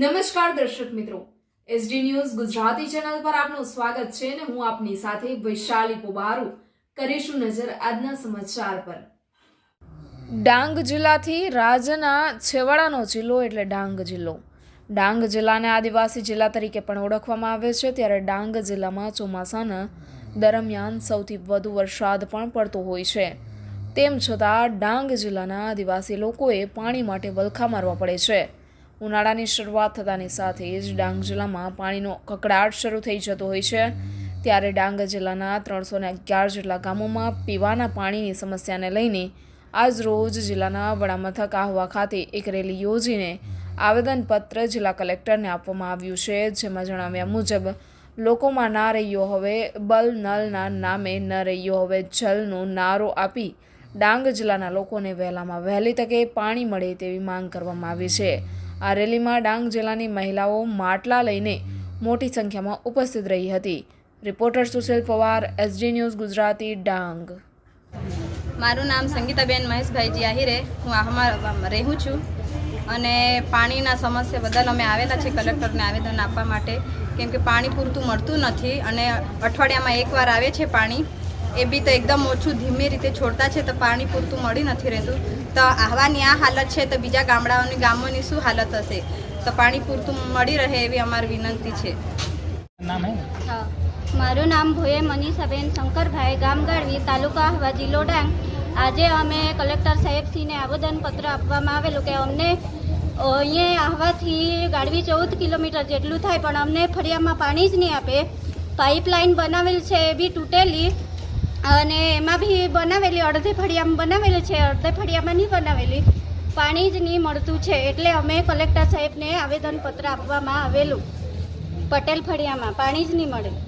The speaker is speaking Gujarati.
નમસ્કાર દર્શક મિત્રો. એસડી ન્યૂઝ ગુજરાતી ચેનલ પર આપનું સ્વાગત છે અને હું આપની સાથે વૈશાલી પોબારુ કરીશું નજર આજના સમાચાર પર. ડાંગ જિલ્લાથી રાજ્યના છેવાડાનો જિલ્લો એટલે ડાંગ જિલ્લો. ડાંગ જિલ્લાને આદિવાસી જિલ્લા તરીકે પણ ઓળખવામાં આવે છે. ત્યારે ડાંગ જિલ્લામાં ચોમાસાના દરમિયાન સૌથી વધુ વરસાદ પણ પડતો હોય છે. તેમ છતાં ડાંગ જિલ્લાના આદિવાસી લોકોએ પાણી માટે વલખા મારવા પડે છે. ઉનાળાની શરૂઆત થતાની સાથે જ ડાંગ જિલ્લામાં પાણીનો કકડાટ શરૂ થઈ જતો હોય છે. ત્યારે ડાંગ જિલ્લાના ત્રણસો અગિયાર જેટલા ગામોમાં પીવાના પાણીની સમસ્યાને લઈને આજ રોજ જિલ્લાના વડામથક આહવા ખાતે એક રેલી યોજીને આવેદનપત્ર જિલ્લા કલેક્ટરને આપવામાં આવ્યું છે. જેમાં જણાવ્યા મુજબ, લોકોમાં ના રહ્યો હવે, બલ નલના નામે ન રહ્યો હવે, જલનો નારો આપી ડાંગ જિલ્લાના લોકોને વહેલામાં વહેલી તકે પાણી મળે તેવી માંગ કરવામાં આવી છે. આ રેલીમાં ડાંગ જિલ્લાની મહિલાઓ માટલા લઈને મોટી સંખ્યામાં ઉપસ્થિત રહી હતી. Reporter Sushil Pawar SD news Gujarati, Dang. મારું નામ સંગીતાબેન મહેશભાઈજી આહિરે હું. આહમાં રહું છું. અને પાણીના સમસ્યા બદલ અમે આવેલા છે કલેક્ટરને આવેદન આપવા માટે. કેમ કે પાણી પૂરતું મળતું નથી અને અઠવાડિયામાં એકવાર આવે છે પાણી. એ બી તો એકદમ ઓછું ધીમે રીતે છોડતા છે તો પાણી પૂરતું મળી નથી રહેતું. તો આહવાની આ હાલત છે તો બીજા ગામડાઓની ગામોની શું હાલત હશે? તો પાણી પૂરતું મળી રહે એવી અમારી વિનંતી છે. હા? મારું નામ ભોયે મનીષાબેન શંકરભાઈ ગામ ગાળવી તાલુકા આહવા જિલ્લો ડાંગ. આજે અમે કલેક્ટર સાહેબશ્રીને આવેદનપત્ર આપવામાં આવેલું કે અમને અહીંયા આહવાથી ગાળવી ચૌદ કિલોમીટર જેટલું થાય પણ અમને ફરિયામાં પાણી જ નહીં આપે. પાઇપલાઇન બનાવેલ છે એ બી તૂટેલી. અને એમાં બી બનાવેલી, અડધે ફળિયામાં બનાવેલી છે, અડધે ફળિયામાં નહીં બનાવેલી. પાણી જ નહીં મળતું છે, એટલે અમે કલેક્ટર સાહેબને આવેદનપત્ર આપવામાં આવેલું. પટેલ ફળિયામાં, પાણી જ નહીં મળે.